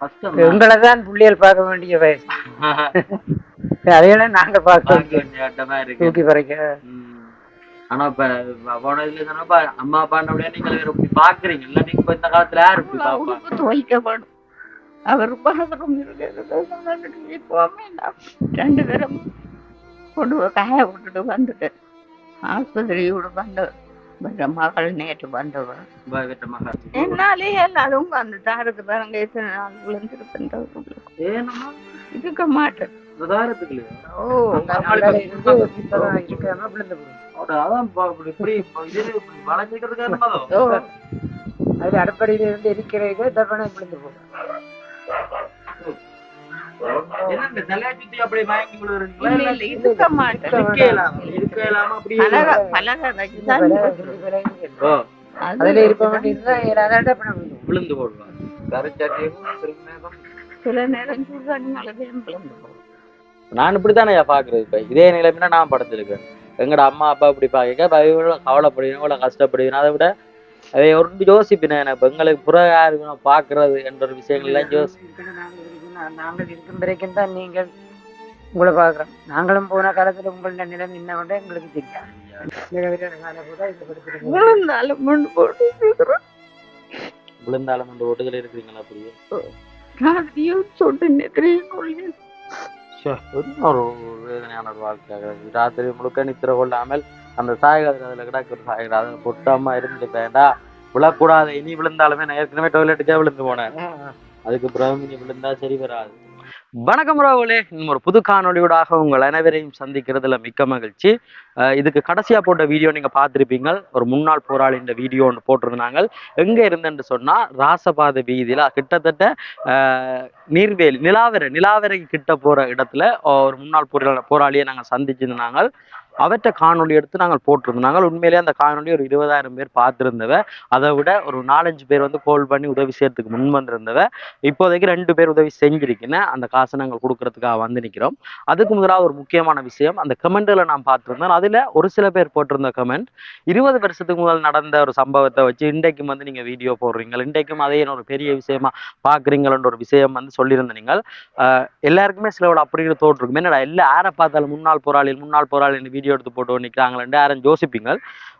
கஷ்டம் எங்களை தான் புள்ளியல் பார்க்க வேண்டிய வயசு. அதையெல்லாம் நாங்க பார்க்க தூக்கி பறிக்க. ஆனா இப்ப போன இதுல சொன்னப்ப அம்மா அப்பா அப்படியே நீங்க இப்படி பாக்குறீங்க இல்ல நீங்க இப்ப இந்த காலத்துல யாரு இப்படி துவைக்கப்படும் அவர் இப்போவுமே நான் ரெண்டு பேரும் கொண்டு காய விட்டுட்டு வந்துட்டு ஆஸ்பத்திரியோட வந்த வந்த மகள் நேற்று வந்தவர் என்னாலே எல்லாரும் வந்து தாருக்கு பாருங்க எத்தனை நாள் விழுந்திருப்பேன் ஏனம்மா? இருக்க மாட்டேன். ஓ அதுல அடிப்படையில இருந்து இருக்கிறது தப்பனை விழுந்து போகும் இந்த தலையை சுத்தி அப்படி மயங்கி விழுறீங்களா இல்ல இல்ல இருக்க மாட்டேன். இருக்க இயலாம இருக்க இயலாம அப்படியே பலக பலக வச்சுதான் ஓ. அது அதுல இருப்ப வேண்டியதுதான். ஏழாதான் தப்பனை விழுந்து போகும் விழுந்து போடுவாங்க. கரைச்சாட்டியும் திருநேகம் சில நேரம் சுடுதண்ணியால தான் விழுந்து போகும் நான் இப்படித்தானே பாக்குறது? இப்ப இதே நிலைமையில நான் படுத்திருக்கேன் எங்கட அம்மா அப்பா இப்படி பாக்க இவ்வளவு கவலைப்படுவீங்க இவ்வளவு கஷ்டப்படுவீங்க. அதை விட அதை ஒரு யோசிப்பினேன் எனக்கு எங்களுக்கு புற யாரு பாக்குறது என்ற ஒரு விஷயங்கள் எல்லாம் யோசி நாங்கள் இருக்கும் வரைக்கும் தான் நீங்கள் உங்களை பார்க்குறோம். நாங்களும் போன காலத்துல உங்களோட நிலைமை என்ன கொண்டு எங்களுக்கு படுத்திருக்கோம் விழுந்தாலும் போட்டு விழுந்தாலும் அந்த ஓட்டுகள் இருக்கிறீங்களா அப்படியே ராத்திரியும் சொட்டு நெத்திரையும் ஒரு வேதனையான ஒரு வாழ்க்கையாக. ராத்திரி முழுக்க நித்திர கொள்ளாமல் அந்த சாயகாதிரி அதுல கிடக்கு ஒரு சாயகாதிரி அதை பொட்டாம இருந்து வேண்டா விழக்கூடாது. இனி விழுந்தாலுமே நான் ஏற்கனவே டொய்லெட்டுக்கே விழுந்து போனேன். அதுக்கு பிறகு விழுந்தா சரி வராது. வணக்கம் உறவுகளே இன்னும் ஒரு புது காணொலியூடாக உங்கள் அனைவரையும் சந்திக்கிறதுல மிக்க மகிழ்ச்சி. அஹ் இதுக்கு கடைசியா போட்ட வீடியோ நீங்க பார்த்திருப்பீங்க. ஒரு முன்னாள் போராளி இந்த வீடியோ ஒன்று போட்டிருந்தாங்க. எங்க இருந்தேன்னு சொன்னா ராசபாத வீதியில கிட்டத்தட்ட நீர்வேலி நிலாவரை நிலாவரை கிட்ட போற இடத்துல ஒரு முன்னாள் போராளி போராளியை நாங்கள் சந்திச்சிருந்தாங்க. அவற்றை காணொலி எடுத்து நாங்கள் போட்டிருந்தோம். நாங்கள் உண்மையிலேயே அந்த காணொலி ஒரு இருபதாயிரம் பேர் பார்த்துருந்தவ. அதை விட ஒரு நாலஞ்சு பேர் வந்து கோல் பண்ணி உதவி செய்யறதுக்கு முன் வந்திருந்தவ. இப்போதைக்கு ரெண்டு பேர் உதவி செஞ்சிருக்கேன். அந்த காசை நாங்கள் கொடுக்கறதுக்காக வந்து நிற்கிறோம் அதுக்கு முதலாவது ஒரு முக்கியமான விஷயம் அந்த கமெண்ட்ல நான் பார்த்திருந்தேன் அதுல ஒரு சில பேர் போட்டிருந்த கமெண்ட் இருபது வருஷத்துக்கு முதல் நடந்த ஒரு சம்பவத்தை வச்சு இன்றைக்கும் வந்து நீங்க வீடியோ போடுறீங்க இன்றைக்கும் அதே ஒரு பெரிய விஷயமா பாக்குறீங்களன்ற ஒரு விஷயம் வந்து சொல்லியிருந்த நீங்கள். எல்லாருக்குமே சிலவோட அப்படின்னு ஒரு என்னடா எல்லா யாரை பார்த்தாலும் முன்னாள் போராளிகள் முன்னாள் போராளிகள் வீடியோ எடுத்து போட்டு நிற்கிறாங்களேன்னு யாரும் யோசிப்பீங்க.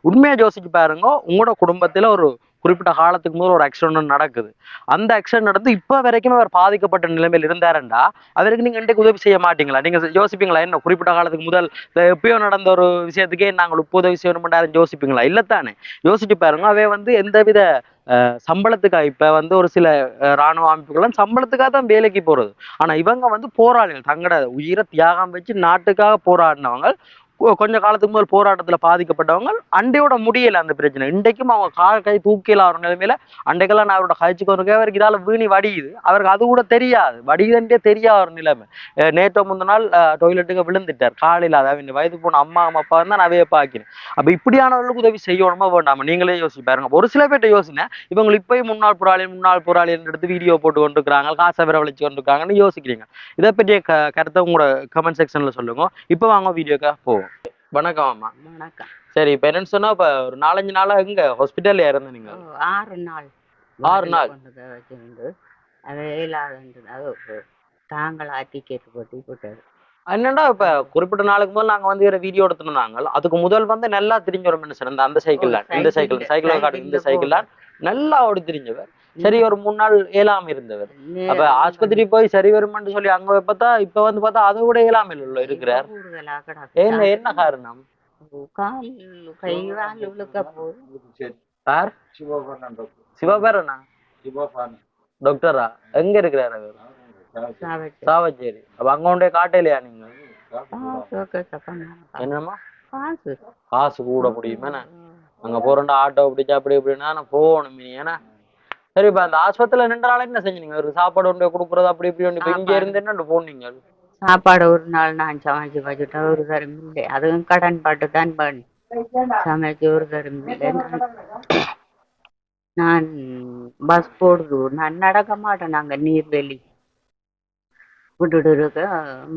உண்மையாக யோசிச்சு பாருங்க உங்களோட குடும்பத்துல ஒரு குறிப்பிட்ட காலத்துக்கு முதல் ஒரு ஆக்சிடென்ட் நடக்குது. அந்த ஆக்சிடென்ட் நடந்து இப்போ வரைக்கும் அவர் பாதிக்கப்பட்ட நிலைமையில் இருந்தாருண்டா அவருக்கு நீங்க இன்றைக்கு உதவி செய்ய மாட்டீங்களா? நீங்க யோசிப்பீங்களா? என்ன குறிப்பிட்ட காலத்துக்கு முதல் எப்பயோ நடந்த ஒரு விஷயத்துக்கே நாங்கள் இப்போ உதவி செய்யணும் யாரும் யோசிப்பீங்களா? இல்லைத்தானே. யோசிச்சு பாருங்க அவை வந்து எந்தவித சம்பளத்துக்காக இப்ப வந்து ஒரு சில இராணுவ ராணுவ அமைப்புகள்லாம் சம்பளத்துக்காக தான் வேலைக்கு போறது. ஆனா இவங்க வந்து போராளிகள் தங்களோட உயிரை தியாகம் வச்சு நாட்டுக்காக போராடினவங்க கொஞ்ச காலத்துக்கு முதல் போராட்டத்தில் பாதிக்கப்பட்டவங்க அண்டையோட முடியலை அந்த பிரச்சனை. இன்றைக்கும் அவங்க கால் கை தூக்கில ஆகிற நிலைமையில அன்றைக்கெல்லாம் நான் அவரோட கழிச்சுக்கு ஒரு அவருக்கு இதால வீணி வடியுது. அவருக்கு அது கூட தெரியாது. வடியுதுன்றே தெரியாத ஒரு நிலைமை. நேற்றோ நேற்று நாள் டொய்லெட்டுக்கு விழுந்துட்டார். காலையில் அதாவது இந்த வயது போன அம்மா அப்பா தான் நான் அவையே பார்க்கிறேன். அப்போ இப்படியானவர்களுக்கு உதவி செய்யணுமா வேண்டாமா? நீங்களே யோசிச்சு பாருங்க. ஒரு சில பேர்ட்ட யோசினேன் இவங்க இப்பயும் முன்னாள் போராளி முன்னாள் புராளி எடுத்து வீடியோ போட்டு கொண்டிருக்கிறாங்க காசை வரவழைச்சு கொண்டிருக்காங்கன்னு யோசிக்கிறீங்க. இதை பற்றிய க கருத்தை உங்களோட கமெண்ட் செக்ஷன்ல சொல்லுங்க. இப்போ வாங்க வீடியோக்காக போவோம். வணக்கம் அம்மா வணக்கம். சரி இப்ப என்னன்னு சொன்னா இப்ப ஒரு நாலஞ்சு நாளா எங்க? ஹாஸ்பிட்டல்ல இறந்து நீங்க? ஓ, ஆறு நாள். ஆறு நாள். வச்சிருந்து அது ஒரு தாங்களா டிக்கெட் போட்டு போட்டாரு. என்னடா இப்ப குறிப்பிட்ட நாளுக்கு முதல் நாங்க வந்து வேற வீடியோ எடுத்துருந்தாங்க அதுக்கு முதல் வந்து நல்லா தெரிஞ்ச ஒரு மனுஷன் அந்த சைக்கிள் தான். இந்த சைக்கிள் சைக்கிள் காட்டு இந்த சைக்கிள் தான். நல்லா ஓடி தெரிஞ்சவர். சரி ஒரு மூணு நாள் ஏழாம இருந்தவர். அப்ப ஆஸ்பத்திரி போய் சரி வருமான்னு சொல்லி அங்க பார்த்தா இப்ப வந்து பார்த்தா அதை விட ஏழாமல் உள்ள இருக்கிறார். என்ன என்ன காரணம்? சார் சிவபேரனா? டாக்டரா? எங்க இருக்கிறார் அவர்? சாவச்சேரி அப்ப அங்க கொண்டே காட்டையிலையா நீங்க. என்னம்மா? காசு. கூட முடியுமே அங்க போறோம்டா ஆட்டோ பிடிச்சா அப்படி இப்படின்னா நான் போகணும் ஏன்னா சரி இப்ப அந்த ஆஸ்பத்திரியில நின்ற நாளே என்ன செஞ்சீங்க? ஒரு சாப்பாடு ஒன்று கொடுக்குறது அப்படி இப்படி ஒன்று இங்க. இருந்து என்ன போனீங்க? சாப்பாடு ஒரு நாள் நான் சமைச்சு வச்சுட்டேன் ஒரு தரம் இல்லை. அதுவும் கடன் பாட்டு தான் பண்ணி சமைச்சு ஒரு தரம் இல்லை. நான்- பஸ் போடுது. நான் நடக்க மாட்டேன் நாங்க நீர்வெளி. விட்டுட்டு இருக்க.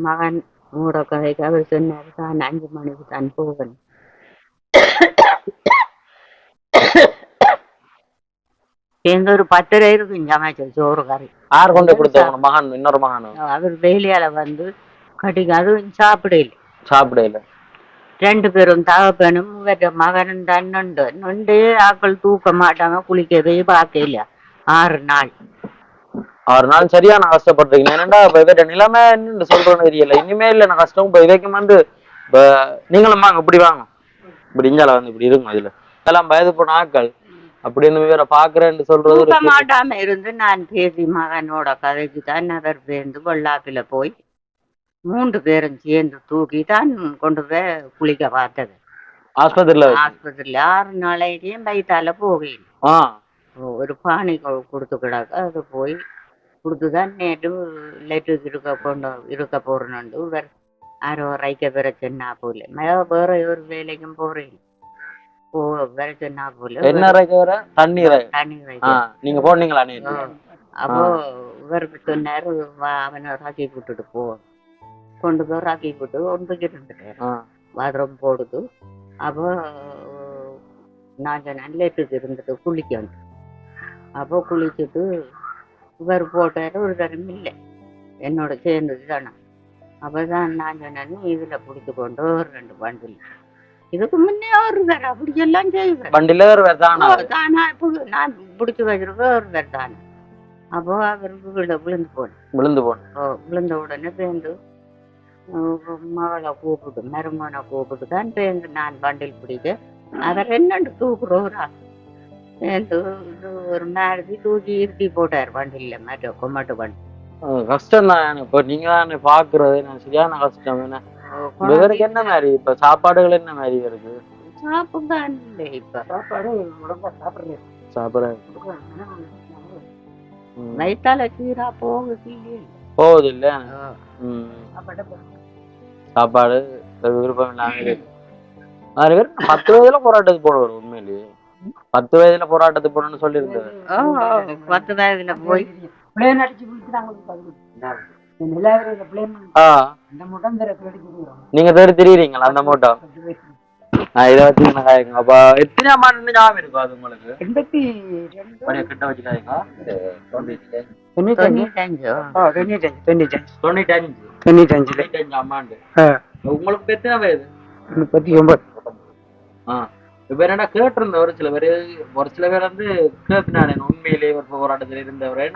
மகன் மூட கதைக்கு அவர் சொன்னார் தான் அஞ்சு மணிக்கு தான் போவேன். சேர்ந்து ஒரு பத்தரை இருக்கும் சமைச்சது சோறு கறி. யார் கொண்டு கொடுத்தவங்க மகன் இன்னொரு மகன்? அவர் வெயிலியால வந்து கட்டிக்கு அதுவும் சாப்பிடல. சாப்பிடல. ரெண்டு பேரும் தகப்பனும் இவற்ற மகனும் தான் நொண்டு. நொண்டு ஆக்கள் தூக்க மாட்டாங்க குளிக்கவே பார்க்கல. ஆறு நாள். ஆறு நாள் சரியான கஷ்டப்படுறீங்க என்னடா இப்ப இவர நிலைமை சொல்றேன்னு தெரியல இனிமேல் நான் கஷ்டம். இப்ப இவைக்கும் வந்து இப்ப நீங்களும் வாங்க இப்படி வாங்க. இப்படி இஞ்சால வந்து இப்படி இருக்கும் இதுல. இதெல்லாம் வயது போன ஆட்கள். அப்படின்னு இவரை பாக்குறேன்னு சொல்றது மாட்டாம இருந்து நான் பேசி மகனோட கதைக்கு தான் அவர் சேர்ந்து வெள்ளாப்பில போய் மூன்று பேரும் சேர்ந்து தூக்கி தான் கொண்டு போய் குளிக்க பார்த்தது. ஆஸ்பத்திரியில. ஆஸ்பத்திரியில ஆறு நாளைக்கும் வயிற்றால போகல ஒரு பானை கொடுத்து கிடக்க அது போய் கொடுத்துதான் நேற்று லெட்டருக்கு இருக்க கொண்டு இருக்க போறேன்னு வேற யாரோ ரைக்க பெற சொன்னா போல. வேற ஒரு வேலைக்கும் போறேன். போ வேற சொன்னா போல. என்ன ரைக்க வர? தண்ணி தண்ணி நீங்க போனீங்களா நேற்று அப்போ இவருக்கு சொன்னாரு அவனை ராக்கி விட்டுட்டு போ. கொண்டு போய் ராக்கி விட்டு ஒன்றுக்கு இருந்துட்டாரு ஆ. பாத்ரூம் போடுது. அப்போ நான் சொன்னேன் லேட்டுக்கு இருந்துட்டு குளிக்கணும் அப்போ குளிச்சுட்டு இவர் போட்டாரு ஒரு தரம் இல்லை. என்னோட சேர்ந்தது தானே அப்போ தான் நான் சொன்னேன் இதில் பிடிச்சி கொண்டு ஒரு ரெண்டு பண்டில் இதுக்கு முன்னே ஒரு வேற அப்படியெல்லாம் செய்வேன் வண்டியில வேற தானா? தானா. இப்போ நான் பிடிச்சி வச்சிருக்கேன் ஒரு வேற தானே? அப்போ விழு விழுந்து போனேன் விழுந்து போன ஓ, விழுந்த உடனே பேருந்து மகளை கூப்பிட்டு மருமனை கூப்பிட்டு தான் பேருந்து நான் பண்டில் பிடிக்க அவர் என்னண்டு தூக்குறோரா பேருந்து இது ஒரு மாதிரி தூக்கி இருட்டி போட்டார் வண்டியில மற்ற கொமாட்டு வண்டி. கஷ்டம் தான் இப்ப நீங்க தான் பாக்குறது நான் சரியான கஷ்டம் என்ன? இவருக்கு என்ன மாதிரி? இப்ப சாப்பாடுகள் என்ன மாதிரி இருக்கு சாப்பிடான் இல்லை. இப்ப சாப்பாடு. வயிற்றால கீரா. போகுது இல்ல. விருப்பம் இல்லாம பேர் பத்து வயதுல போராட்டத்துக்கு போடுவார் உண்மையிலேயே. பத்து வயதுல போராட்டத்துக்கு போடணும்னு சொல்லியிருந்தாரு. ஓ, ஓ, பத்து வயதுல போய். பிளேன் அடிச்சு நீங்க தேடி தெரியுறீங்களா அந்த மூட்டை இதை வச்சு என்ன காய்க்குங்க அப்ப எத்தனை ஆண்டு ஞாபகம் இருக்கும் அது உங்களுக்கு? எண்பத்தி ரெண்டு கிட்ட வச்சு ஆ, உங்களுக்கு எத்தனை வயது முப்பத்தி ஒன்பது. ஆ. இப்ப என்னடா கேட்டிருந்த ஒரு சில பேர் ஒரு சில பேர் வந்து கேட்பினானே உண்மையிலேயே ஒரு போராட்டத்துல இருந்தவர்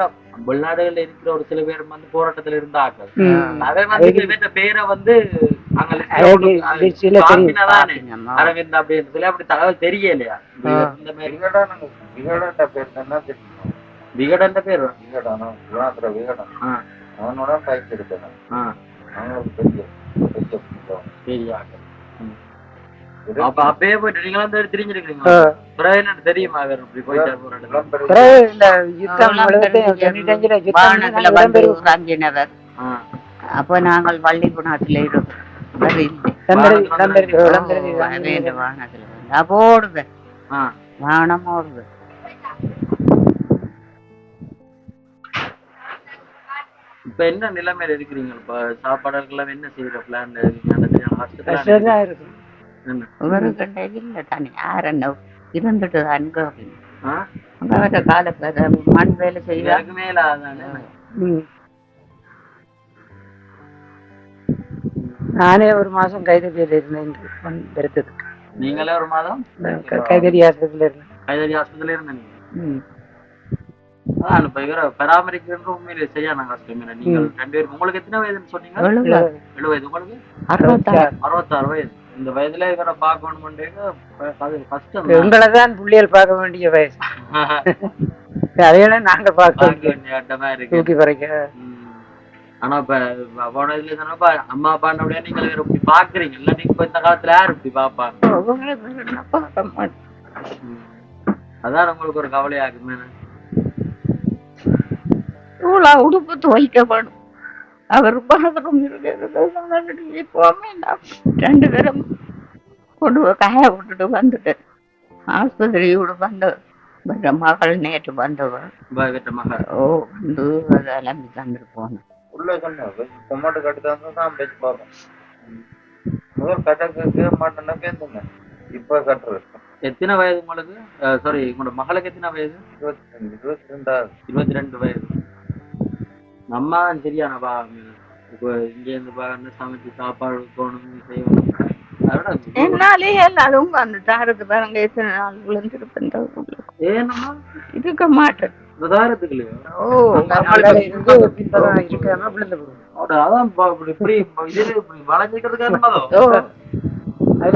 வெளிநாடுகள்ல இருக்கிற ஒரு சில பேர் வந்து போராட்டத்துல இருந்த ஆக்கள் ம். அவன் வந்து இவன் பேரை வந்து அரவிந்த் அப்படின்னு சொல்லி அப்படி தகவல் தெரியலையா. இந்த மாதிரி. விகடன்ற பேர் தானே தெரியும்? விகடன் பேர்? விகடனா? விகடன். அவனோட பயிற்சி எடுத்தேன் பெரிய பெரிய ஆக்கள் அப்ப அப்பயே போயிட்டு நீங்களும் வந்து பிறகு என்ன தெரியுமா அவர் இப்படி போராட்டத்துல விளம்பரம் பிறகு இந்த யுத்தம் எழுபத்தி யுத்தம் வந்து. அப்ப நாங்கள் வேற அப்போ. வானம் ஓடுவேன். இப்ப என்ன நிலைமையில இருக்கிறீங்க? இப்ப சாப்பாடுகள்லாம் என்ன செய்யற பிளான் ஹாஸ்பிட்டல் இவருக்கிட்ட இல்லை தானே யார் என்ன இருந்துட்டு அங்க அப்படின்னு ஆ? அங்க வர காலத்துல மண் வேலை ம். நானே ஒரு மாசம் கைதறியில இருந்தேன் மண் பெருத்ததுக்கு நீங்களே ஒரு மாதம் கைதறி ஆஸ்பத்திரியில இருந்தேன் கைதறி இருந்தீங்க ம். அதான் இப்ப இவரை பராமரிக்கின்ற உண்மையிலே சரியான கஷ்டம் நீங்கள் ரெண்டு பேருக்கு உங்களுக்கு எத்தனை வயதுன்னு சொன்னீங்க எழுபது எழுபது உங்களுக்கு அறுபத்தாறு அறுபத்தாறு வயது இந்த வயதுல இவரை பார்க்கணும்ன்றீங்க. உங்களை தான். புள்ளியல் பார்க்க வேண்டிய வயசு. அதையெல்லாம் நாங்க பார்க்க வேண்டிய இருக்கு. தூக்கி பறைக்க. ம். ஆனா இப்ப போன இதுல சொன்னப்ப அம்மா அப்பான்னு அப்படியே நீங்க இப்படி பாக்குறீங்க இல்ல நீங்க இப்ப இந்த காலத்துல யார் இப்படி பாப்பா உங்களுக்கு நான் பார்க்க மாட்டேன். ம். அதான் உங்களுக்கு ஒரு கவலையாகுமே உடுப்பு துவைக்க வேணும். அவர் பாத்திரம் இருக்கிறது நான் ரெண்டு பேரும் கொண்டு போய் காய விட்டுட்டு வந்துட்டேன். ஆஸ்பத்திரியோட வந்த வந்த மகள் நேற்று மகள். ஓ வந்து அதெல்லாம் தந்துட்டு போனேன் உள்ள சொன்னேன் பொம்மாட்டு கட்டுதான் தான் பேச்சு பார்ப்போம் முதல் கட்ட கேட்க மாட்டேன்னா பேசுங்க இப்ப கட்டுறது. எத்தனை வயது உங்களுக்கு? சாரி உங்களோட மகளுக்கு எத்தனை வயது? இருபத்தி ரெண்டு இருபத்தி ரெண்டாவது இருபத்தி ரெண்டு வயது. நம்ம சரியான பா இப்போ இங்க இருந்து பாருங்க சமைச்சு சாப்பாடு வைக்கணும் செய்யணும். என்னாலே எல்லாரும் வந்து தாரத்து பாருங்க எத்தனை நாள் விழுந்திருப்பேன் ஏனம்மா? இருக்க மாட்டேன்.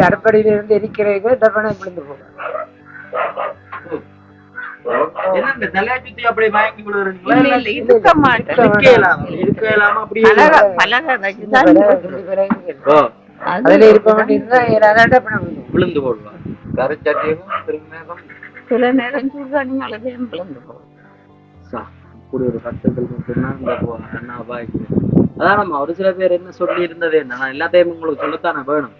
அடிப்படையில இருந்து எரிக்கிறதுக்கு டப்பான விழுந்து போகும். என்ன சுத்தி அப்படி மயங்கி விடுறீங்களா இருக்க மாட்டேன். இருக்க இயலாம இருக்க வச்சுதான் இருக்கணும். ஓ அது அதுல இருக்க டப்பான விழுந்து போகும். விழுந்து போடுவா கரைச்சட்டியும் சில நேரம் ஒரு கஷ்டத்தில் மட்டும்தான் அண்ணா பாய்க்கு அதான் நம்ம ஒரு சில பேர் என்ன சொல்லி இருந்தது என்ன? நான் எல்லாத்தையும் உங்களுக்கு சொல்லத்தானே வேணும்.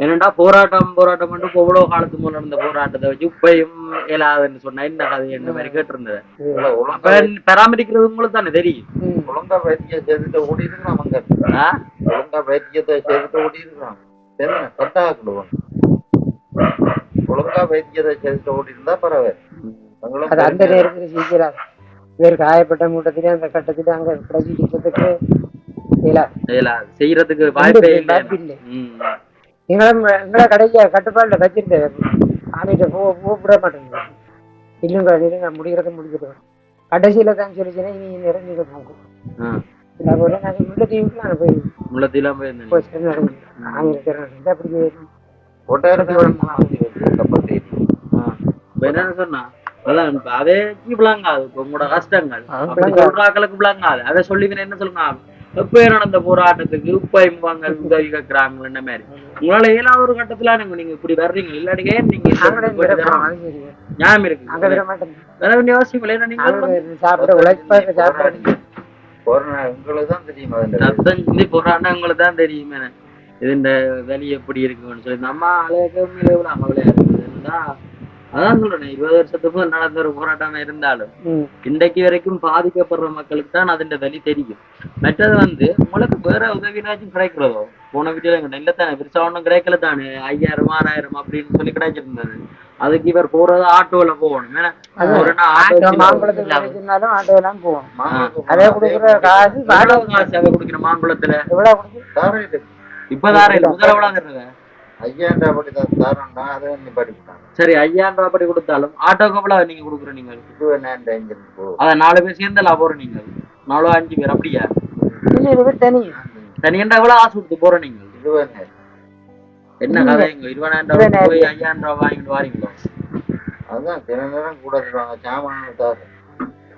என்னடா போராட்டம் போராட்டம் இப்போ எவ்வளவு காலத்துக்கு முன்ன நடந்த போராட்டத்தை வச்சு இப்பயும் இயலாதுன்னு சொன்னா என்ன கதை என்ன மாதிரி கேட்டிருந்தது. அப்ப ஒழுங்கா பராமரிக்கிறது உங்களுக்கு தானே தெரியும். ஒழுங்கா வைத்தியம் செய்துட்டு ஓடி இருக்கிறான் அங்க. ஆ? ஒழுங்கா வைத்தியத்தை செய்துட்டு ஓடி இருக்கிறான் என்ன கட்டாக்கிடுவான் ஒழுங்கா வைத்தியத்தை செய்துட்டு ஓடி இருந்தா பரவாயில்ல. அது அந்த நேரத்துல செய்கிறார் வேறு காயப்பட்ட மூட்டத்திலே அந்த கட்டத்திலே அங்க. இயலாது. செய்யறதுக்கு வாய்ப்பே இல்லை. எங்களும் எங்களை கடைக்கு கட்டுப்பாடுல வச்சிருந்தேன். ஆமிட்ட போ கூப்பிட மாட்டேங்குது. இல்லைங்க இல்லைங்க முடிகிறத முடிக்கிறோம் கடைசியில தான் சொல்லிச்சுன்னா இனி நிறைஞ்சிக்க போகும் போல நாங்கள் முள்ளத்தீவுக்கு நாங்கள் போய் முள்ளத்திலாம் போய் போய் சரி நடந்து ஆங்கிலத்தில் அப்படி ஒட்டாயிரத்தி சொன்னா அதான் அதே விளங்காது உங்களோட கஷ்டங்கள். சொல்றாக்களுக்கு விளங்காது. அதை சொல்லி என்ன சொல்லுங்க எப்ப நடந்த போராட்டத்துக்கு இப்ப இவங்க உதவி கேட்கறாங்க என்ன மாதிரி? உங்களால ஏழாவது ஒரு கட்டத்துல நீங்க நீங்க இப்படி வர்றீங்க. இல்லாட்டி ஏன் நீங்க ஞாபகம் இருக்கு. வர வேண்டிய அவசியம் இல்லை நீங்க சாப்பிட உழைப்பாக சாப்பாடு கொரோனா உங்களுக்கு தான் தெரியும் இது இந்த வெளி எப்படி இருக்குன்னு சொல்லி நம்ம அழகு எவ்வளவு அமலையா இருக்குதுன்னா அதான் சொல்றேன் இருபது வருஷத்துக்கு முன் நடந்த ஒரு போராட்டமா இருந்தாலும் இன்றைக்கு வரைக்கும் பாதிக்கப்படுற மக்களுக்கு தான் அதன் வலி தெரியும். மற்றது வந்து உங்களுக்கு வேற உதவினாச்சும் கிடைக்கிறதோ போன வீடியோல எங்க இல்லத்தானே பெருசா ஒன்றும் கிடைக்கல தானே. ஐயாயிரம் ஆறாயிரம் அப்படின்னு சொல்லி கிடைச்சிருந்தது அதுக்கு இவர் போறது ஆட்டோல போகணும். இப்பதாரே இல்ல முதல்ல படி தான் தாரோம்னா அதை நீ படிப்பாங்க சரி ஐயாயிரம் ரூபாய் படி கொடுத்தாலும் ஆட்டோக்கு எவ்வளவு நீங்க கொடுக்குற நீங்க இது என்ன அத நாலு பேர் சேர்ந்து லாபம் நீங்க நாலு அஞ்சு பேர் அப்படியா? இல்லை இருபது தனி. தனியண்டா எவ்வளவு ஆசை கொடுத்து போற நீங்க இது என்ன? என்ன கதை? இங்க இருபதாயிரம் ரூபாய் போய் ஐயாயிரம் ரூபாய் வாங்கிட்டு வாரீங்களோ? அதான் சில நேரம் கூட தருவாங்க. சாமான் தாரு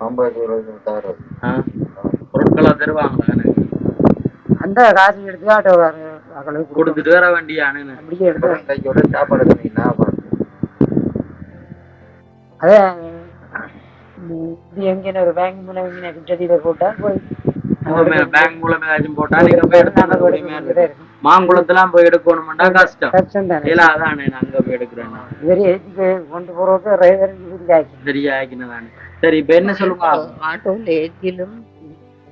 ஐம்பது ரூபாய் தாரு? பொருட்களா தருவாங்களா? எனக்கு அந்த காசு எடுத்து அவங்களுக்கு கொடுத்து கொடுத்துட்டு வர வேண்டியானு அப்படியே எடுத்து சாப்பாடு அப்புறம் அதே ம், இது எங்கேன ஒரு பேங்க் மூலம் எங்கே கிட்டடியில போட்டா போய் பேங்க் மூலம் ஏதாச்சும் போட்டா நீங்க போய் எடுத்து உரிமையா இருக்கு. மாங்குளத்தெல்லாம் போய் எடுக்கணும்டா கஷ்டம். கஷ்டம் தானே. இல்ல அதானே நான் அங்க போய் எடுக்கிறேன். இவரு ஏற்றி கொண்டு போறதுக்கு டிரைவர் சரி இப்ப என்ன சொல்லுங்க?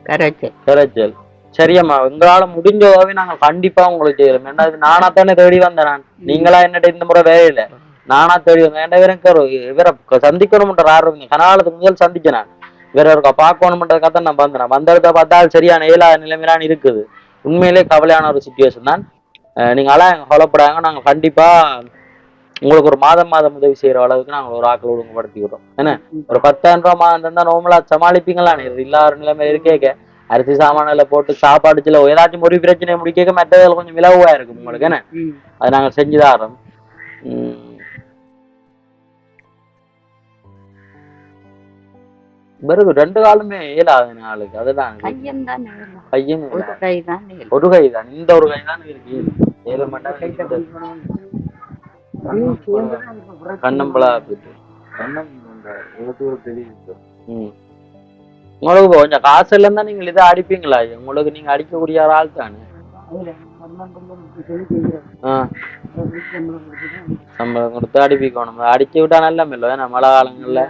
கரைச்சல். கரைச்சல். சரியம்மா உங்களால முடிஞ்ச உதவி நாங்க கண்டிப்பா உங்களுக்கு செய்யறோம். ஏன்னா இது நானா தானே தேடி வந்தேன் நான். நீங்களா என்னட்ட இந்த முறை வேலையில? நானா தேடி வந்தேன். ஏன்டா இவருக்கு இவரை சந்திக்கணும்ன்ற ஆர்வம் கனாலத்துக்கு முதல் சந்திச்சேன் நான். இவரை இருக்கா பார்க்கணும்ன்றதுக்காக தான் நான் வந்தேன் வந்த இடத்த பார்த்தா சரியான இயலாத நிலைமையிலான இருக்குது. உண்மையிலே கவலையான ஒரு சுச்சுவேஷன் தான். நீங்க அழகா எங்க கவலைப்படாங்க நாங்க கண்டிப்பா உங்களுக்கு ஒரு மாதம் மாதம் உதவி செய்யற அளவுக்கு நாங்க ஒரு ஆக்கள் ஒழுங்குபடுத்தி விடுறோம். என்ன? ஒரு பத்தாயிரம் ரூபாய் மாதம் தந்தா நார்மலா சமாளிப்பீங்களா இல்லாத நிலைமை இருக்கேக்க. அரிசி சாமானில போட்டு சாப்பாடு சில ஏதாச்சும் ஒரு பிரச்சனை முடிக்க மற்றதில் கொஞ்சம் விலகுவா இருக்கும் உங்களுக்கு என்ன? அது நாங்க செஞ்சு தரோம் உம். பிறகு ரெண்டு காலுமே இயலாது நாளுக்கு அதுதான். கையம் தான் பையன் ஒரு கை தான் ஒரு கை தான் இந்த ஒரு கை தான் இருக்கு. ஏழு மட்டும் கண்ணம்பளா போயிட்டு கண்ணம் இருபத்தி ஒரு பெரிய. உங்களுக்கு கொஞ்சம் காசு இல்லைன்னா நீங்கள் இதை அடிப்பீங்களா? உங்களுக்கு நீங்கள் அடிக்கக்கூடிய ஒரு ஆள் தானே. சம்பளம் கொடுத்து அடிப்பிக்கணும். அடிச்சு விட்டா நல்லா இல்லை ஏன்னா மழை காலங்கள்ல?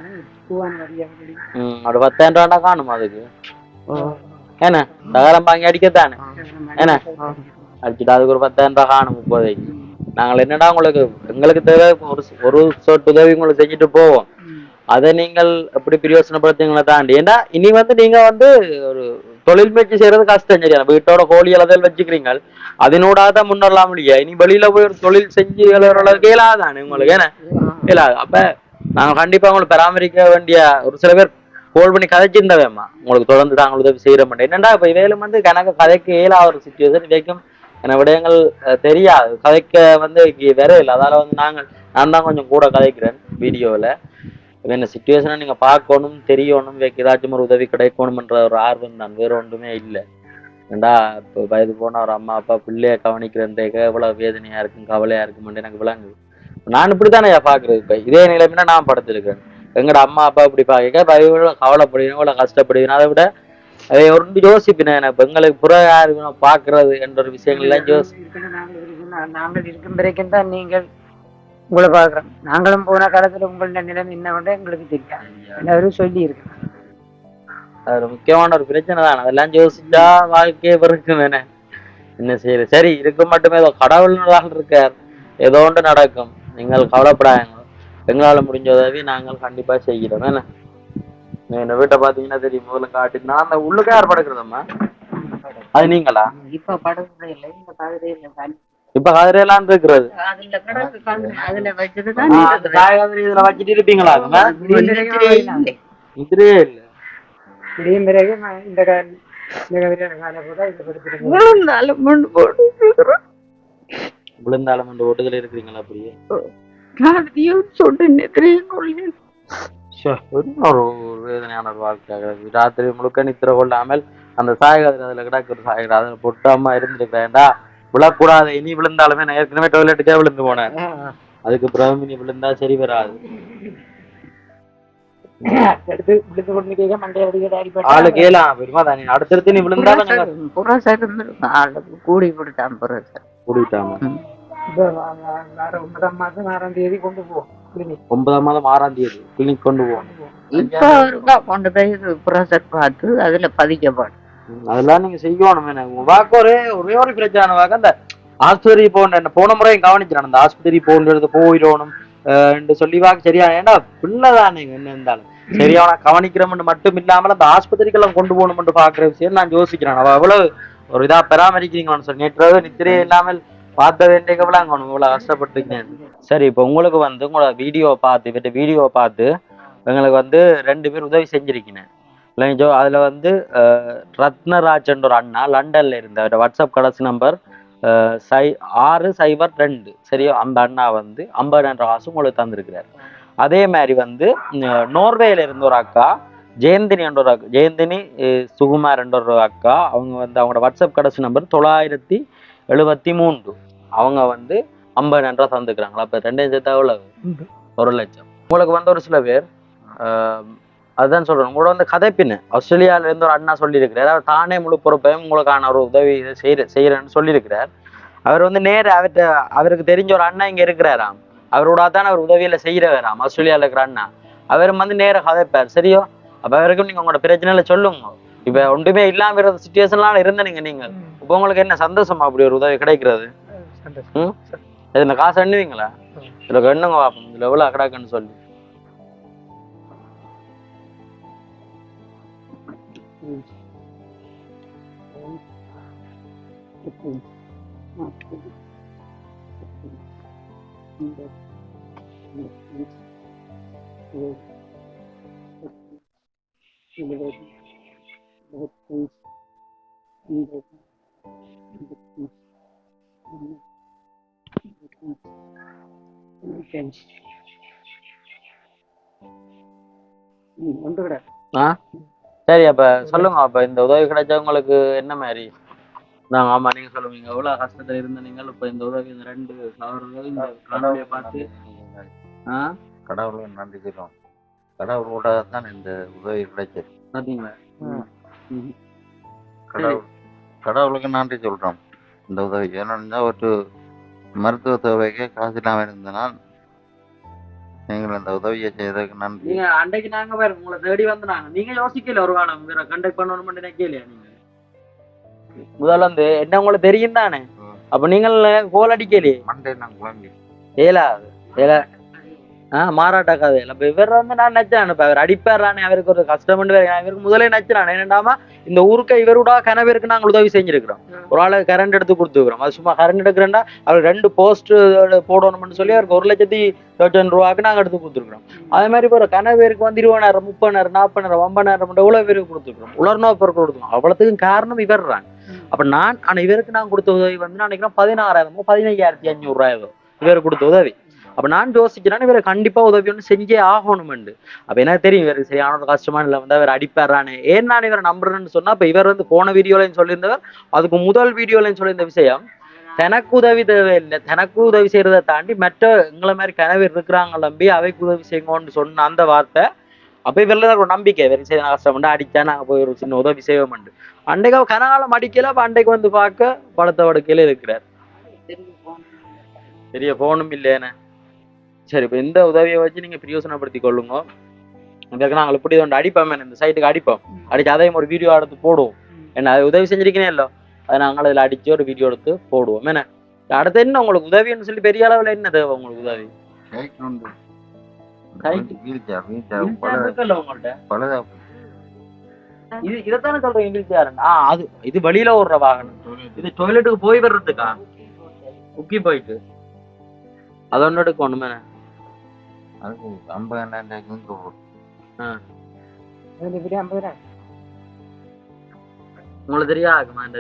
ம் ஒரு பத்தாயிரம் ரூபாண்டா காணும் அதுக்கு? என்ன தகரம் வாங்கி அடிக்கத்தானே? என்ன அடிச்சுட்டு அதுக்கு ஒரு பத்தாயிரம் ரூபாய் காணும் இப்போதைக்கு. நாங்கள் என்னடா உங்களுக்கு எங்களுக்கு தேவை ஒரு ஒரு சொட்டு உதவி உங்களுக்கு செஞ்சுட்டு போவோம். அதை நீங்கள் எப்படி பிரயோசனப்படுத்துங்களா தாண்டி ஏன்னா இனி வந்து நீங்க வந்து ஒரு தொழில் முயற்சி செய்யறது கஷ்டம் சரியா? வீட்டோட கோழி அளவில் வச்சுக்கிறீங்க அதனோட தான் முன்னேறலாம் முடியாது இனி வெளியில போய் ஒரு தொழில் செஞ்சு அளவுக்கு இயலாதானே உங்களுக்கு ஏன்னா? இயலாது. அப்ப நாங்க கண்டிப்பா உங்களுக்கு பராமரிக்க வேண்டிய ஒரு சில பேர் கோல் பண்ணி கதைச்சிருந்தவேம்மா. உங்களுக்கு தொடர்ந்து தாங்கள் உதவி செய்யற மாட்டேன் என்னடா இப்ப இவையிலும் வந்து கணக்கு கதைக்கு இயலாத ஒரு சுச்சுவேஷன் வரைக்கும் எனக்கு விடயங்கள் தெரியாது. கதைக்க வந்து இங்கே வேற இல்லை. அதால வந்து நாங்கள் நான் தான் கொஞ்சம் கூட கதைக்கிறேன் வீடியோவில் என்ன சுச்சுவேஷனை நீங்க பார்க்கணும் தெரியணும் ஏதாச்சும் ஒரு உதவி கிடைக்கணும்ன்ற ஒரு ஆர்வம் தான். வேற ஒன்றுமே இல்லை. ஏண்டா இப்போ வயது போன ஒரு அம்மா அப்பா பிள்ளைய கவனிக்கிறேன்றேக்க எவ்வளவு வேதனையா இருக்கும் கவலையா இருக்குமென்று எனக்கு விளங்குது. நான் இப்படித்தானே பாக்குறது இப்ப. இதே நிலைமையில நான் படுத்திருக்கேன் எங்கட அம்மா அப்பா இப்படி பாக்க இவ்வளவு கவலைப்படுவீங்க இவ்வளவு கஷ்டப்படுவீங்க அதை விட அதை ஒரு யோசிப்பினேன் எனக்கு எங்களுக்கு புற யாரு பாக்குறது என்ற ஒரு விஷயங்கள் எல்லாம் யோசி நாங்கள் நாங்கள் இருக்கும் வரைக்கும் தான் நீங்கள் உங்களை பார்க்குறோம். நாங்களும் போன காலத்துல உங்களோட நிலைமை என்ன கொண்டு எங்களுக்கு தெரியாது. எல்லாரும் சொல்லி இருக்கேன் அது முக்கியமான ஒரு பிரச்சனை தான். அதெல்லாம் யோசிச்சா வாழ்க்கையே பிறக்கும் என்ன என்ன செய்யுது சரி இருக்க மட்டுமே ஏதோ கடவுள் நாள் இருக்கார். ஏதோ ஒன்று நடக்கும். நீங்கள் கவலைப்படாங்க எங்களால் முடிஞ்ச உதவி நாங்கள் கண்டிப்பா செய்கிறோம். என்ன? இந்த வீட்டை பார்த்தீங்கன்னா தெரியும். முதல்ல காட்டி நான் அந்த உள்ளுக்கு யார் படுக்கிறதம்மா அது நீங்களா? இப்ப படுறது இல்லை. இந்த தான் இப்ப கதிரையெல்லாம் இருக்கிறது. இதுல வச்சுட்டு இருப்பீங்களா இதுலயே இல்ல. விழுந்தாலும் ஓட்டுதல் இருக்கிறீங்களா அப்படியே? இன்னொரு வேதனையான ஒரு வாழ்க்கையாக. ராத்திரி முழுக்க நித்திர கொள்ளாமல் அந்த சாயகதிரை அதுல கிடக்கு ஒரு சாயகதிரை. அதுல பொட்டாம இருந்துருக்கேன்டா விழக்கூடாது. இனி விழுந்தாலுமே நான் ஏற்கனவே டொய்லெட்டுக்கே விழுந்து போனேன். அதுக்கு பிறகு இனி விழுந்தா சரி வராது. அடுத்தடுத்து நீ விழுந்தா கூடி வ- வர ஒன்பதாம் மாதம் ஆறாம் தேதி கொண்டு போவோம் ஒன்பதாம் மாதம் ஆறாம் தேதி கிளினிக் கொண்டு போவோம் இப்ப கொண்டு போய் புறசர் பார்த்து அதுல பதிக்கப்படும் அதெல்லாம் நீங்க செய்யணும். வாக்கு ஒரே ஒரே ஒரு பிரச்சனை வாக்கு? அந்த ஆஸ்பத்திரி என்ன போன முறையும் கவனிச்சிடணும் அந்த ஆஸ்பத்திரி போன்றது போயிடணும். சொல்லி வாக்கு சரியா ஏன்டா பிள்ளை தானே என்ன இருந்தாலும். சரியான கவனிக்கிறோம்னு மட்டும் இல்லாமல் அந்த ஆஸ்பத்திரிக்கெல்லாம் கொண்டு போகணும்னு பாக்குற விஷயம் நான் யோசிக்கிறேன். அவ எவ்வளவு ஒரு இதா பராமரிக்கிறீங்களான்னு சொல்லி. நேற்று நித்திரையே இல்லாமல் பார்த்த வேண்டிய விளாங்கணும் இவ்வளவு கஷ்டப்பட்டுருக்கேன். சரி இப்போ உங்களுக்கு வந்து உங்களோட வீடியோவை பார்த்து வீடியோவை பார்த்து எங்களுக்கு வந்து ரெண்டு பேர் உதவி செஞ்சிருக்கீங்க. இல்லைங்க ஜோ அதில் வந்து ரத்னராஜ்ன்ற ஒரு அண்ணா லண்டன்ல இருந்த அவரோட வாட்ஸ்அப் கடைசி நம்பர் சை ஆறு சைபர் ரெண்டு. சரியா? அந்த அண்ணா வந்து ஐம்பதாயிரம் காசு உங்களுக்கு தந்திருக்கிறார். அதே மாதிரி வந்து நோர்வேல இருந்த ஒரு அக்கா ஜெயந்தினி என்ற ஒரு அக்கா ஜெயந்தினி சுகுமார் என்ற ஒரு அக்கா அவங்க வந்து அவங்களோட வாட்ஸ்அப் கடைசி நம்பர் தொள்ளாயிரத்தி எழுபத்தி மூன்று. அவங்க வந்து ஐம்பதாயிரம் ரூபா தந்துக்கிறாங்களா அப்போ ரெண்டையும் சேர்த்தா எவ்வளவு? ஒரு லட்சம். உங்களுக்கு வந்து ஒரு சில பேர் அதுதான் சொல்றேன். உங்களோட வந்து கதைப்பின்னு ஆஸ்திரேலியால இருந்து ஒரு அண்ணா சொல்லியிருக்கிறார். அவர் தானே முழு பொறுப்பையும் உங்களுக்கான ஒரு உதவி இதை செய்ய செய்யறேன்னு சொல்லியிருக்கிறார். அவர் வந்து நேர அவர்கிட்ட அவருக்கு தெரிஞ்ச ஒரு அண்ணா இங்க இருக்கிறாராம். அவரோட தான் அவர் உதவியில செய்யறவராம் ஆஸ்திரேலியால இருக்கிற அண்ணா. அவர் வந்து நேர கதைப்பார். சரியோ? அப்ப அவருக்கும் நீங்க உங்களோட பிரச்சனையில சொல்லுங்க. இப்ப ஒன்றுமே இல்லாம இருந்த சுச்சுவேஷன்லாம் இருந்தீங்க நீங்க இப்போ உங்களுக்கு என்ன சந்தோஷமா அப்படி ஒரு உதவி கிடைக்கிறது? இதுல காசு எண்ணுவீங்களா? இதுல எண்ணுங்க பாப்போம். இதுல எவ்வளவு கிடக்குன்னு சொல்லி. ஒன்று கூட ஆ சரி அப்ப சொல்லுங்க அப்ப இந்த உதவி கிடைச்சா உங்களுக்கு என்ன மாதிரி? நாங்க ஆமா நீங்க சொல்லுவீங்க. எவ்வளவு கஷ்டத்துல இருந்த நீங்கள் இப்ப இந்த உதவி இந்த ரெண்டு சவர்கள் இந்த காணொலியை பார்த்து கடவுளுக்கு நன்றி சொல்லுவோம் கடவுளோட தான் இந்த உதவி கிடைச்சது. பாத்தீங்களா? கடவுள் கடவுளுக்கு நன்றி சொல்றோம். இந்த உதவி. ஏன்னா ஒரு மருத்துவ தேவைக்கு காசு இல்லாமல் இருந்தனால் நீங்கள் இந்த உதவியை செய்ததுக்கு நன்றி. நீங்க அன்றைக்கு நாங்க வேற உங்களை தேடி வந்து நாங்க. நீங்க யோசிக்கல ஒரு காலம். வேற கண்டக்ட் பண்ணணும்னு நினைக்கலையா நீங்க? முதல்ல வந்து என்ன உங்களுக்கு தெரியும் தானே. அப்ப நீங்கள் கோல் அடிக்கலையே? மண்டே நான் குழம்பி ஏலாது ஏலா. ஆ மாறாட்ட கதை இல்லை இப்போ இவர் வந்து நான் நச்சான் இப்போ அவர் அடிப்பாரானே அவருக்கு ஒரு கஷ்டம் இவருக்கு முதலே நச்சினான் என்னண்டாமா இந்த ஊருக்கு இவரோட கனவிற்கு நாங்கள் உதவி செஞ்சிருக்கிறோம். ஒரு ஆளு கரண்ட் எடுத்து கொடுத்துக்கிறோம். அது சும்மா கரண்ட் எடுக்கிறேன்டா அவர் ரெண்டு போஸ்ட் போடணும்னு சொல்லி அவருக்கு ஒரு லட்சத்தி இருபத்தொன்று ரூபாய்க்கு நாங்கள் எடுத்து கொடுத்துருக்குறோம். அதே மாதிரி இப்போ ஒரு கனவேருக்கு வந்து இருபதாயிரம் முப்பதாயிரம் நாற்பதாயிரம் ஐம்பதாயிரம் இவ்வளோ பேருக்கு கொடுத்துருக்குறோம்? உலர்னோ பேருக்கு கொடுத்துருக்கோம் அவ்வளோத்துக்கும் காரணம் இவர் தான் அப்போ நான் ஆனால் இவருக்கு நான் கொடுத்த உதவி வந்து நான் நினைக்கிறேன் பதினாறாயிரமோ பதினையாயிரத்தி அஞ்சூறுரூவாயோ இவருக்கு கொடுத்த உதவி. அப்ப நான் யோசிக்கிறேன் இவரை கண்டிப்பா உதவி ஒன்று செஞ்சே ஆகணுமெண்டு. அப்ப எனக்கு தெரியும் இவருக்கு சரியான ஒரு கஷ்டமான இல்லை வந்து அவர் அடிப்பாரானே. ஏன் நான் இவரை நம்புறேன்னு சொன்னா இப்ப இவர் வந்து போன வீடியோலையும் சொல்லியிருந்தவர் அதுக்கு முதல் வீடியோலையும் சொல்லியிருந்த விஷயம் தனக்கு உதவி தேவையில்லை தனக்கு உதவி செய்யறதை தாண்டி மற்ற எங்களை மாதிரி கனவு இருக்கிறாங்க நம்பி அவைக்கு உதவி செய்யுங்கன்னு சொன்ன அந்த வார்த்தை அப்ப இவரில் ஒரு நம்பிக்கை. வேறு செய்ய கஷ்டப்பட்டு அடிச்சா நாங்க போய் ஒரு சின்ன உதவி செய்வோம்ண்டு. அன்றைக்கு அவர் கனகாலம் அடிக்கல அப்ப அன்றைக்கு வந்து பார்க்க படத்தை வடக்கையில இருக்கிறார். பெரிய போனும் இல்லைன்னு சரி இப்போ இந்த உதவியை வச்சு நீங்க பிரயோசனப்படுத்தி கொள்ளுங்க. இதற்கு நாங்கள் இப்படி ஒன்று அடிப்போம் இந்த சைட்டுக்கு அடிப்போம். அடிச்சு அதையும் ஒரு வீடியோ எடுத்து போடுவோம். என்ன அது உதவி செஞ்சிருக்கீனே இல்லோ அதை நாங்கள் அதில் அடிச்சு ஒரு வீடியோ எடுத்து போடுவோம். என்ன அடுத்து என்ன உங்களுக்கு உதவின்னு சொல்லி பெரிய அளவில் என்ன தேவை உங்களுக்கு உதவி? இது இதைத்தானே சொல்றீங்க வீல் சேர் ஆ அது இது வெளியில ஓடுற வாகனம். இது டொய்லெட்டுக்கு போய் வர்றதுக்கா? உக்கி போயிட்டு. அது ஒன்று எடுக்கணும் அதுக்கு ஐம்பதாயிரம் இங்கே போகும் அது இப்படி ஐம்பது ரூபா உங்களுக்கு தெரியாதுமா இந்த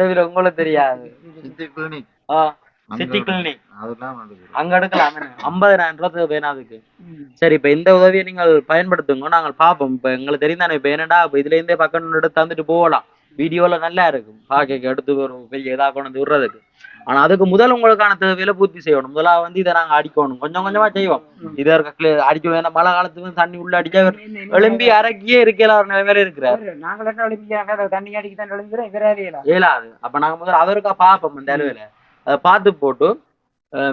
இதுல உங்களுக்கு தெரியாது சிட்டி கிளினிக் அங்க எடுக்கலாம் ஐம்பதாயிரம் ரூபாய் வேணும் அதுக்கு சரி இப்ப இந்த உதவியை நீங்கள் பயன்படுத்துங்க நாங்கள் பார்ப்போம் இப்ப எங்களுக்கு தெரிந்தானே இப்ப என்னடா இப்ப இதுல இருந்தே பக்கம் எடுத்து தந்துட்டு போகலாம் வீடியோல நல்லா இருக்கும். பாக்க எடுத்து ஒரு பெரிய இதா கொண்டு வந்து விடுறதுக்கு. ஆனா அதுக்கு முதல் உங்களுக்கான தேவையில பூர்த்தி செய்யணும். முதலா வந்து இதை நாங்க அடிக்கணும். கொஞ்சம் கொஞ்சமா செய்வோம். இதை இருக்க அடிக்க வேண்டாம் மழை காலத்துக்கு தண்ணி உள்ள அடிச்சா இவர் எழும்பி அரைக்கியே இருக்கல ஒரு நிலைமையில இருக்கிறார். தண்ணி அடிக்க தான் ஒளிஞ்சிடும் இவரே அறியலாம் இயலாது. அப்ப நாங்க முதல்ல அதற்கா பார்ப்போம் இந்த அளவுல. அதை பார்த்து போட்டு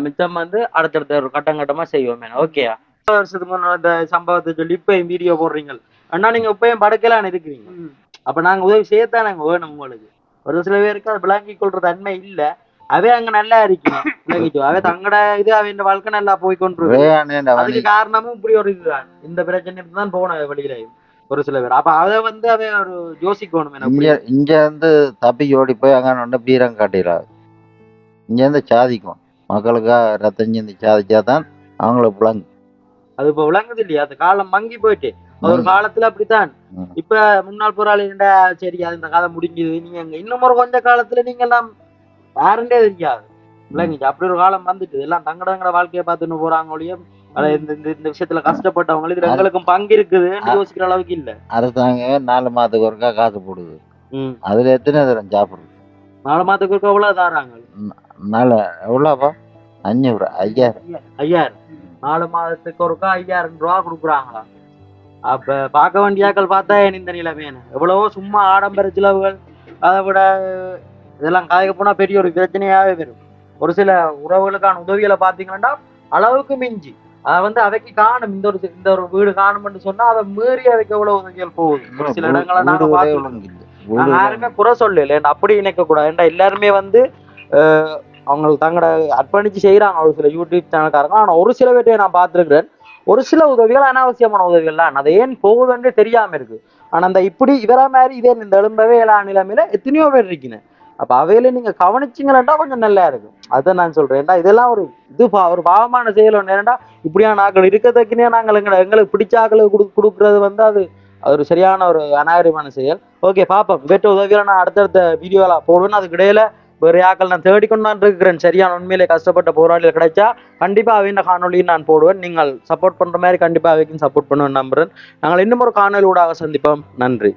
மிச்சம் வந்து அடுத்தடுத்த ஒரு கட்டம் கட்டமா செய்வோம் ஓகேயா வருஷத்துக்கு முன்னாடி இந்த சம்பவத்தை சொல்லி இப்ப வீடியோ போடுறீங்க அண்ணா நீங்க இப்பயும் படுக்கலாம் இருக்கிறீங்க. அப்ப நாங்க உதவி செய்யத்தான் நாங்க வேணும் உங்களுக்கு? ஒரு சில பேருக்கு அது விளங்கி கொள்ற தன்மை இல்ல. அவே அங்க நல்லா இருக்கணும். விளங்கிட்டு அவே தங்கட இது அவன் வாழ்க்கை நல்லா போய் கொண்டு வேணேண்டா அதுக்கு காரணமும் இப்படி ஒரு இதுதான். இந்த பிரச்சனை தான் போன வெளியில ஒரு சில பேர். அப்ப அதை வந்து அவ ஒரு யோசிக்கணும் இங்க இங்க இருந்து தப்பி ஓடி போய் அங்க வந்து பீரம் காட்டிடாது இங்க இருந்து சாதிக்கும். மக்களுக்காக ரத்தம் சிந்தி சாதிச்சா தான் அவங்களுக்கு புலங்கு அது இப்ப விளங்குது இல்லையா அந்த காலம் மங்கி போயிட்டு. ஒரு காலத்துல அப்படித்தான். இப்ப முன்னாள் போராளிகிட்ட சரி அது இந்த காலம் முடிஞ்சது நீங்க இன்னும் ஒரு கொஞ்ச காலத்துல நீங்க எல்லாம் யாருண்டே தெரியாது. விளங்குச்சு. அப்படி ஒரு காலம் வந்துட்டு எல்லாம் தங்கட தங்கட வாழ்க்கையை பார்த்துன்னு போறாங்க ஒழிய அத இந்த இந்த- இந்த விஷயத்துல கஷ்டப்பட்டவங்க இதுல எங்களுக்கும் பங்கு இருக்குதுன்னு யோசிக்கிற அளவுக்கு இல்ல. அரசாங்கம் நாலு மாதத்துக்கு ஒருக்கா காசு போடுது. அதுல எத்தனை தரம் சாப்பிடுறது? நாலு மாதத்துக்கு ஒருக்கா எவ்வளவு தாராங்க? நாலு எவ்வளோப்பா அஞ்சூறு ஐயாயிரம். ஐயாயிரம். நாலு மாதத்துக்கு ஒருக்கா ஐயாயிரம் ரூபா கொடுக்குறாங்களா அப்ப பார்க்க வேண்டியாக்கள் பார்த்தா இந்த நிலைமையான எவ்வளவோ சும்மா ஆடம்பர செலவுகள் அதை விட இதெல்லாம் காய்க்க போனா பெரிய ஒரு பிரச்சனையாவே வரும். ஒரு சில உறவுகளுக்கான உதவிகளை பார்த்தீங்கன்னா அளவுக்கு மிஞ்சி. அதை வந்து அவைக்கு காணும். இந்த ஒரு இந்த ஒரு வீடு காணும்னு சொன்னா அதை மீறி அவைக்கு எவ்வளவு உதவிகள் போகுது. ஒரு சில இடங்களை நாங்க வீடு பார்த்து ஒழுங்கு இல்லை. நாங்க வீடு யாருமே குறை சொல்லல. அப்படி நினைக்க கூடாது எல்லாருமே வந்து அவங்களுக்கு தங்களை அர்ப்பணிச்சு செய்கிறாங்க ஒரு சில யூடியூப் சேனல்காரங்க ஆனால் ஒரு சில பேர்ட்டையே நான் பார்த்துருக்கிறேன். ஒரு சில உதவிகள் அனாவசியமான உதவிகள் தான் அது ஏன் போகுதுன்றே தெரியாமல் இருக்கு. ஆனால் அந்த இப்படி இவர மாதிரி இதே இந்த எலும்பவே எல்லா நிலைமையில எத்தனையோ பேர் இருக்கீங்க. அப்போ அவையில நீங்கள் கவனிச்சிங்களா கொஞ்சம் நல்லா இருக்கும். அதை நான் சொல்றேன். ஏன்டா இதெல்லாம் ஒரு இது பா- ஒரு பாவமான செயல் ஒன்று ஏன்டா இப்படியான ஆக்கள் இருக்கத்தக்கினே நாங்கள் எங்களை எங்களுக்கு பிடிச்ச ஆக்களுக்கு கொடு கொடுக்குறது வந்து அது ஒரு சரியான ஒரு அநாகரிகமான செயல். ஓகே பார்ப்போம். இவற்ற உதவியில நான் அடுத்தடுத்த வீடியோவில் போடுவேன். அதுக்கு இடையில வேறு யாக்கள் நான் தேடிக்கொண்டு நான் இருக்கிறேன். சரியான உண்மையிலே கஷ்டப்பட்ட போராளிகள் கிடைச்சா கண்டிப்பா அவையின் காணொலியும் நான் போடுவேன். நீங்கள் சப்போர்ட் பண்ற மாதிரி கண்டிப்பா அவைக்கும் சப்போர்ட் பண்ணுவேன் நம்புறேன். நாங்கள் இன்னும் ஒரு காணொலி ஊடாக சந்திப்போம். நன்றி.